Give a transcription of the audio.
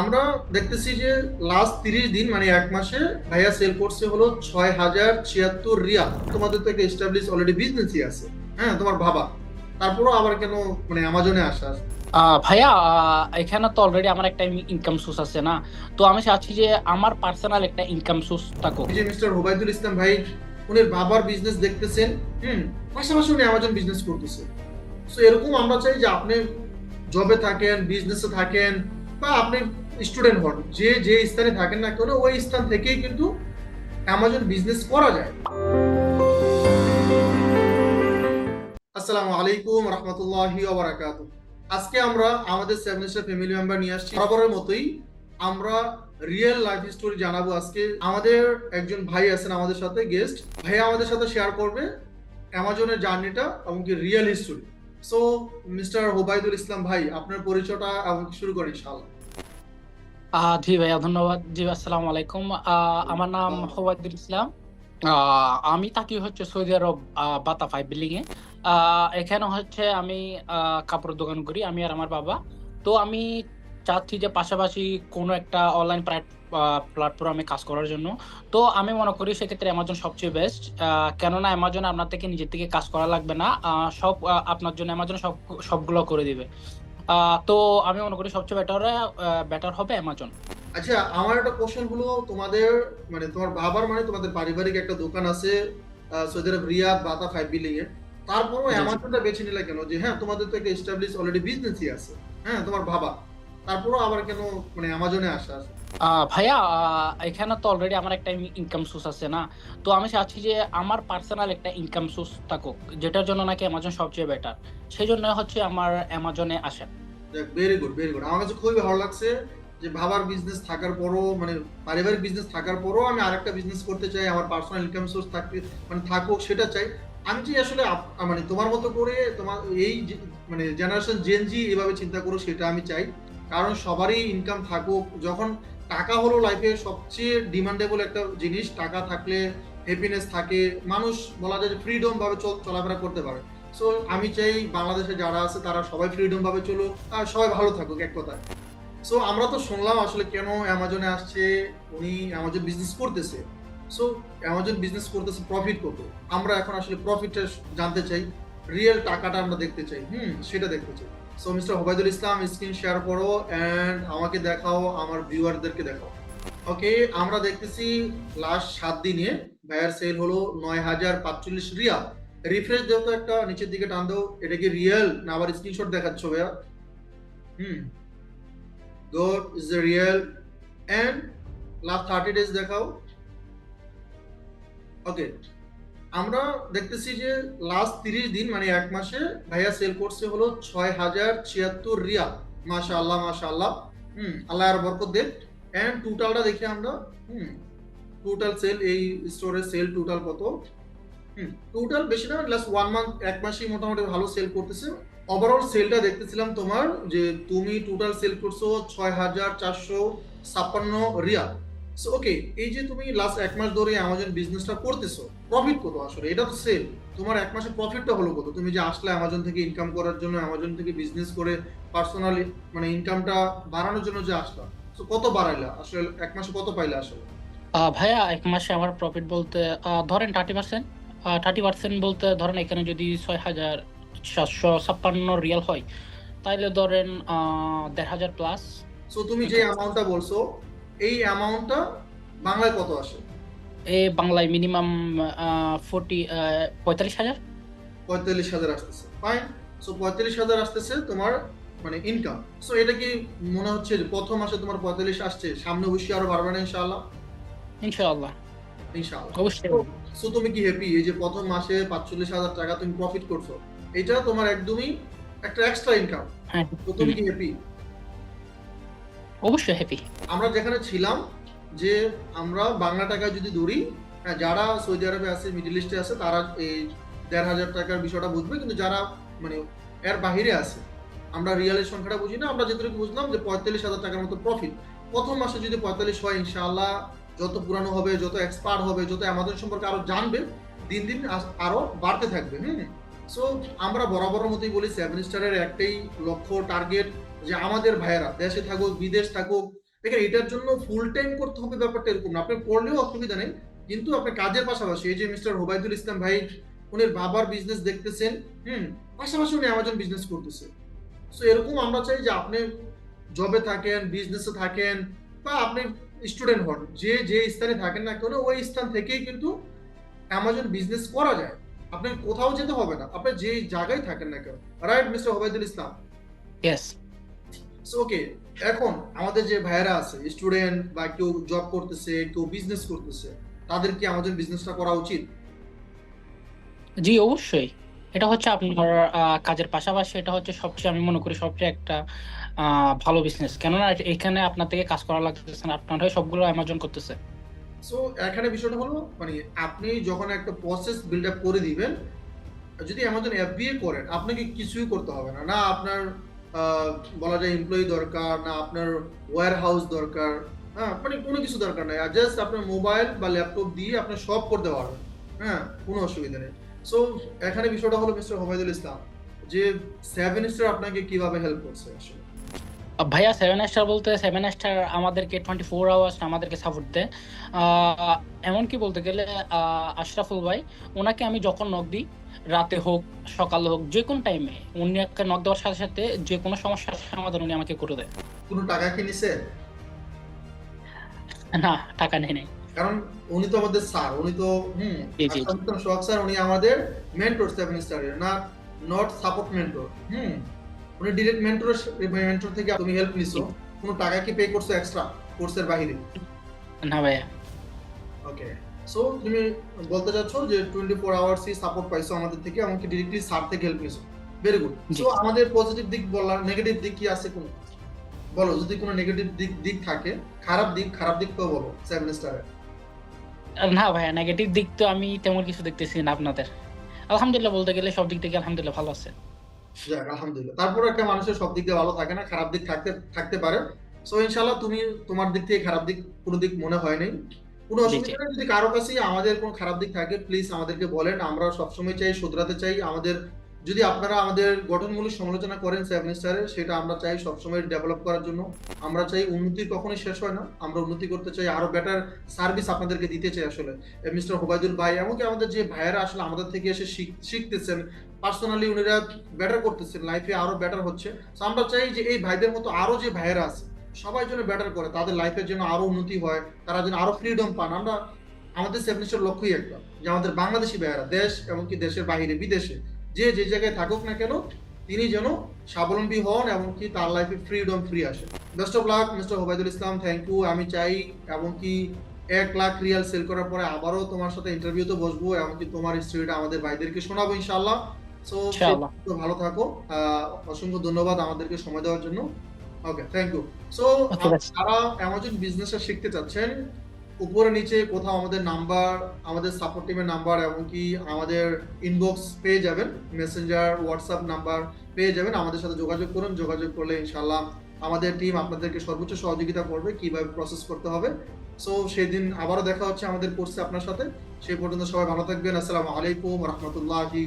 আমরা দেখতেছি যে লাস্ট তিরিশ দিন মানে এক মাসে ভাইয়া সেল করছে হলো ছয় হাজার ছিয়াত্তর রিয়াল। তোমাদের তো একটা এস্টাবলিশ অলরেডি বিজনেসই আছে। হ্যাঁ তোমার ভাবা তারপরও আবার কেন মানে আমাজনে আসা ভাইয়া এখানে তো অলরেডি আমার একটা ইনকাম সোর্স আছে না? তো আমি চাচ্ছি যে আমার পার্সোনাল একটা ইনকাম সোর্স থাকুক এই যে মিস্টার হোবাইদুল ইসলাম ভাই উনির বাবার বিজনেস দেখতেছেন হুম পাশাপাশি উনি আমাজন বিজনেস করতেছে। সো এরকম আমরা চাই যে আপনি জবে থাকেন বিজনেসে থাকেন বা আপনি স্টুডেন্ট হন যে যে স্থানে থাকেন না কেন ওই স্থান থেকেই কিন্তু অ্যামাজন বিজনেস করা যায়। আসসালামু আলাইকুম রহমতুল্লাহি ওবারাকাতু আজকে আমরা আমাদের সেভেন ফ্যামিলি মেম্বার নিয়ে আসছি। বরাবরের মতোই আমরা রিয়েল লাইফ স্টোরি জানাব আজকে। আমাদের একজন ভাই আছেন আমাদের সাথে গেস্ট ভাই আমাদের সাথে শেয়ার করবে অ্যামাজনের জার্নিটা এবং কি real history so mister Hobaidul Islam ভাই আপনার পরিচয়টা এবং শুরু করেন ইনশাআল্লাহ। আহ, জি ভাইয়া ধন্যবাদ। জি আসসালামু আলাইকুম। আমার নাম হোবায়দুল ইসলাম। আমি থাকি হচ্ছে সৌদি আরব আহ, বাতাফাই বিল্ডিং এ এখানে হচ্ছে আমি আহ, কাপড়ের দোকান করি আমি আর আমার বাবা। তো আমি চাচ্ছি যে পাশাপাশি কোনো একটা অনলাইন প্ল্যাটফর্মে কাজ করার জন্য। তো আমি মনে করি সেক্ষেত্রে অ্যামাজন সবচেয়ে বেস্ট কেননা অ্যামাজন আপনার থেকে নিজের থেকে কাজ করা লাগবে না। সব আপনার জন্য অ্যামাজন সব সবগুলো করে দিবে। তো আমি মনে করি সবচেয়ে বেটার বেটার হবে অ্যামাজন আচ্ছা আমার একটা কোশ্চেন হলো তোমাদের মানে তোমার বাবার মানে তোমাদের পারিবারিক একটা দোকান আছে সৌদি আরব রিয়াদ বাতা ফাইভ বিলিং এর। তারপরও। অ্যামাজনটা বেছে নিলে কেন? যে হ্যাঁ তোমাদের তো একটা এস্টাবলিশ অলরেডি বিজনেসই আছে। হ্যাঁ তোমার বাবা। তারপরও আবার কেন মানে অ্যামাজনে আসা আহ, ভাইয়া এখানে তো অলরেডি আমার একটা ইনকাম সোর্স আছে না? তো আমি চাচ্ছি যে আমার পার্সোনাল একটা ইনকাম সোর্স থাকুক, যেটার জন্য নাকি অ্যামাজন সবচেয়ে বেটার সেই জন্য হচ্ছে আমার অ্যামাজনে আসা দেখ ভেরি গুড ভেরি গুড আমার কাছে খুবই ভালো লাগছে যে বাবার বিজনেস থাকার পরও মানে পারিবারিক বিজনেস থাকার পরও আমি আরেকটা বিজনেস করতে চাই, আমার পার্সোনাল ইনকাম সোর্স থাকতে মানে থাকুক, সেটা চাই। আমি যে আসলে মানে তোমার মতো করে তোমার এই মানে জেনারেশন জেনজি এভাবে চিন্তা করো, সেটা আমি চাই। কারণ সবারই ইনকাম থাকুক, যখন টাকা হলো লাইফে সবচেয়ে ডিমান্ডেবল একটা জিনিস। টাকা থাকলে হ্যাপিনেস থাকে। মানুষ বলা যায় ফ্রিডম ভাবে চলাফেরা করতে পারে। সো আমি চাই বাংলাদেশে যারা আছে, তারা সবাই ফ্রিডম ভাবে চলুক, আর সবাই ভালো থাকুক, এক কথায়। সো আমরা তো শুনলাম আসলে কেন অ্যামাজনে আসছে, উনি অ্যামাজন বিজনেস করতেছে। সো অ্যামাজন বিজনেস করতেছে প্রফিট কত আমরা এখন আসলে প্রফিটটা জানতে চাই রিয়েল টাকাটা আমরা দেখতে চাই। হুম, সেটা দেখতে চাই। So mister Hobaidul Islam screen share করো অ্যান্ড আমাকে দেখাও, আমার ভিউয়ারদেরকে দেখাও। ওকে আমরা দেখতেছি লাস্ট সাত দিনে ভাইয়ার সেল হলো নয় হাজার পাঁচচল্লিশ রিয়াল। রিফ্রেশ দেও তো একটা, নিচের দিকে টান দাও, এটা কি রিয়েল না আবার স্ক্রিনশট দেখাচ্ছ ভাইয়া? হুম। Good is the real and last thirty days দেখাও। ওকে আমরা দেখতেছি যে লাস্ট তিরিশ দিন মানে এক মাসে, ভাইয়া সেল করছে হলো ছয় হাজার ছিয়াত্তর রিয়াল। মাশা আল্লাহ মাশা আল্লাহ হুম, আল্লাহ আর বরকত দেব অ্যান্ড টোটালটা দেখি আমরা। হুম টোটাল সেল এই স্টোরের সেল টোটাল কত? হুম টোটাল বেশি না লাস্ট ওয়ান মান্থ এক মাসেই মোটামুটি ভালো সেল করতেছে। ওভারঅল সেলটা দেখতেছিলাম তোমার যে তুমি টোটাল সেল করছ ছয় হাজার চারশো ছাপ্পান্ন রিয়াল। সো ওকে এই যে তুমি লাস্ট এক মাস ধরে অ্যামাজন বিজনেসটা করতেছো প্রফিট কত আসলে? এটা তো সেল তোমার এক মাসে প্রফিটটা হলো কত? তুমি যে আসলে অ্যামাজন থেকে ইনকাম করার জন্য অ্যামাজন থেকে বিজনেস করে পার্সোনালি মানে ইনকামটা বাড়ানোর জন্য যে আসলা সো কত বাড়াইলা? আসলে এক মাসে কত পাইলা আসলে? ভাইয়া এক মাসে আমার প্রফিট বলতে ধরেন থার্টি পার্সেন্ট থার্টি পার্সেন্ট বলতে ধরেন এখানে যদি ছয় হাজার সাতশো ছাপ্পান্ন রিয়াল হয় তাহলে ধরেন দেড় হাজার প্লাস সো তুমি যে অ্যামাউন্টটা বলছো এই অ্যামাউন্টটা বাংলায় কত আসে? এ বাংলায় মিনিমাম ফোর্টি পঁয়তাল্লিশ হাজার। পঁয়তাল্লিশ হাজার আসতেছে। ফাইন সো পঁয়তাল্লিশ হাজার আসতেছে তোমার মানে ইনকাম সো এটা কি মনে হচ্ছে যে প্রথম মাসে তোমার পঁয়তাল্লিশ আসছে? সামনে অবশ্যই আরও বাড়বে না ইনশাআল্লাহ? ইনশাআল্লাহ। ইনশাআল্লাহ। অবশ্যই। সো তুমি কি হ্যাপি এই যে প্রথম মাসে পাঁচচল্লিশ হাজার টাকা তুমি প্রফিট করছ এটা তোমার একদমই একটা এক্সট্রা ইনকাম হ্যাঁ। তো তুমি কি হ্যাপি অবশ্যই হ্যাপি আমরা যেখানে ছিলাম যে আমরা বাংলা টাকা যদি ধরি হ্যাঁ, যারা সৌদি আরবে আছে মিডল ইস্টে আছে তারা এই দেড় হাজার টাকার বিষয়টা বুঝবে কিন্তু যারা মানে এর বাহিরে আছে আমরা রিয়ালের সংখ্যাটা বুঝি না আমরা যেটুকু বুঝলাম যে পঁয়তাল্লিশ হাজার টাকার মতো প্রফিট প্রথম মাসে যদি পঁয়তাল্লিশ হয় ইনশাআল্লাহ যত পুরানো হবে যত এক্সপার্ট হবে যত আমাদের সম্পর্কে আরও জানবে দিন দিন আরও বাড়তে থাকবে হুম সো আমরা বরাবরের মতোই বলি সেভেন স্টারের একটাই লক্ষ্য টার্গেট যে আমাদের ভাইয়েরা, দেশে থাকুক, বিদেশ থাকুক, দেখেন এটার জন্য ফুল টাইম করতে হবে ব্যাপারটা এরকম না। আপনি পড়লেও অসুবিধা নেই, কিন্তু আপনি কাজের পাশাপাশি এই যে মিস্টার হোবাইদুল ইসলাম ভাই উনির বাবার বিজনেস দেখতেছেন, হুম, পাশাপাশি উনি অ্যামাজন বিজনেস করতেছে। সো এরকম আমরা চাই যে আপনি জবে থাকেন বিজনেসে থাকেন, বা আপনি স্টুডেন্ট হন, যে যে স্থানে থাকেন না কেন, ওই স্থান থেকেই কিন্তু অ্যামাজন বিজনেস করা যায়। আপনি কোথাও যেতে হবে না। আপনি যে জায়গায় থাকেন না কেন। Right mister Hobaidul Islam yes okay এখন আমাদের যে ভাইয়েরা আছে স্টুডেন্ট বা কেউ জব করতেছে কেউ বিজনেস করতেছে তাদের কি আমাদের বিজনেসটা করা উচিত? জি অবশ্যই। এটা হচ্ছে আপনার কাজের পাশাপাশি এটা হচ্ছে সবচেয়ে আমি মনে করি সবচেয়ে একটা ভালো বিজনেস কেননা এখানে আপনার থেকে কাজ করা লাগতেছে না। আপনার হয়ে সবগুলো অ্যামাজন করতেছে। সো এখানে বিষয়টা হলো মানে আপনি যখন একটা প্রসেস বিল্ড আপ করে দিবেন, যদি অ্যামাজন এফবিএ করেন, আপনাকে কিছুই করতে হবে না। না আপনার বলা যায় এমপ্লয়ি দরকার, না আপনার ওয়্যার হাউস দরকার হ্যাঁ মানে কোনো কিছু দরকার নাই। আর জাস্ট আপনার মোবাইল বা ল্যাপটপ দিয়ে আপনি সব করতে পারবেন। হ্যাঁ কোনো অসুবিধা নেই। সো এখানে বিষয়টা হলো মিস্টার হোবাইদুল ইসলাম যে সেভেন স্টার আপনাকে কীভাবে হেল্প করছে আসলে। ভাইয়া সেভেন স্টার বলতে সেভেন স্টার আমাদেরকে টোয়েন্টি ফোর আওয়ার্স আমাদেরকে সাপোর্ট দেয়। এমনকি বলতে গেলে আশরাফুল ভাই ওনাকে আমি যখন নক দিই রাতে হোক সকালে হোক যে কোনো টাইমে উনি একটা নক দেওয়ার সাথে সাথে যে কোনো সমস্যার সমাধান উনি আমাকে করে দেয়। কোনো টাকা কি নিছে? না টাকা নেই নেই। কারণ উনি তো আমাদের স্যার উনি তো হুম। সোহাগ স্যার উনি আমাদের মেন্টর সেভেন স্টারের না নট সাপোর্ট মেন্টর হুম। উনি ডিরেক্ট মেন্টর মেন্টর থেকে তুমি হেল্প নিছো। কোনো টাকা কি পে করছ এক্সট্রা কোর্সের বাইরে না ভাইয়া। ওকে সো তুমি বলতে চাচ্ছ যে টোয়েন্টি ফোর আওয়ার্সই সাপোর্ট পাইছো আমাদের থেকে এমনকি ডিরেক্টলি স্যার থেকে হেল্প নিছো। ভেরি গুড সো আমাদের পজিটিভ দিক বলার নেগেটিভ দিক কি আছে কোনো? বলো যদি কোনো নেগেটিভ দিক দিক থাকে খারাপ দিক খারাপ দিক তো বলো সেভেন স্টারের না ভাইয়া নেগেটিভ দিক তো আমি তেমন কিছু দেখতেছি না আপনাদের। আলহামদুলিল্লাহ বলতে গেলে সব দিক থেকে আলহামদুলিল্লাহ ভালো আছে। যাক আলহামদুলিল্লাহ। তারপর একটা মানুষের সব দিক দিয়ে ভালো থাকে না খারাপ দিক থাকতে থাকতে পারে। সো ইনশাল্লাহ তুমি তোমার দিক থেকে খারাপ দিক কোনো দিক মনে হয় নাই। কোনো অসুবিধা যদি কারও কাছে আমাদের কোনো খারাপ দিক থাকে প্লিজ আমাদেরকে বলেন। আমরা সবসময় চাই শুধরাতে চাই। আমাদের যদি আপনারা আমাদের গঠনমূলক সমালোচনা করেন সেভেন স্টারে সেটা আমরা চাই সবসময় ডেভেলপ করার জন্য। আমরা চাই উন্নতি কখনোই শেষ হয় না। আমরা উন্নতি করতে চাই আরও বেটার সার্ভিস আপনাদেরকে দিতে চাই আসলে। মিস্টার হোবাইদুল ভাই, এমনকি আমাদের যে ভাইয়েরা আসলে আমাদের থেকে এসে শিখ- শিখতেছেন পার্সোনালি উনিরা বেটার করতেছেন লাইফে আরও বেটার হচ্ছে। আমরা চাই যে এই ভাইদের মতো আরও যে ভাইয়েরা আছে, সবাই যেন বেটার করে, তাদের লাইফের জন্য আরও উন্নতি হয়, তারা যেন আরও ফ্রিডম পান। আমরা, আমাদের সেভেনিস্টের লক্ষ্যই একটা, যে আমাদের বাংলাদেশি ভাইয়েরা, দেশ, এমনকি দেশের বাইরে, বিদেশে যে যে জায়গায় থাকুক না কেন তিনি যেন স্বাবলম্বী হন এমনকি তার লাইফে ফ্রিডম ফ্রি আসে। Best of luck mister Hobaidul Islam thank you আমি চাই এমনকি এক লাখ রিয়াল সেল করার পরে আবারও তোমার সাথে ইন্টারভিউতে বসবো এমনকি তোমার স্টোরিটা আমাদের ভাইদেরকে শোনাবো ইনশাল্লাহ সো। ভালো থাকো। অসংখ্য ধন্যবাদ আমাদেরকে সময় দেওয়ার জন্য। ওকে থ্যাংক ইউ সো যারা অ্যামাজন বিজনেসটা শিখতে চাচ্ছেন উপরে নিচে কোথাও আমাদের নাম্বার, আমাদের সাপোর্ট টিমের নাম্বার এমনকি আমাদের ইনবক্স পেয়ে যাবেন। মেসেঞ্জার হোয়াটসঅ্যাপ নাম্বার পেয়ে যাবেন। আমাদের সাথে যোগাযোগ করুন। যোগাযোগ করলে ইনশাল্লাহ আমাদের টিম আপনাদেরকে সর্বোচ্চ সহযোগিতা করবে, কীভাবে প্রসেস করতে হবে। সো সেই দিন আবারও দেখা হচ্ছে আমাদের কোর্সে আপনার সাথে। সেই পর্যন্ত সবাই ভালো থাকবেন। আসসালামু আলাইকুম রহমতুল্লাহি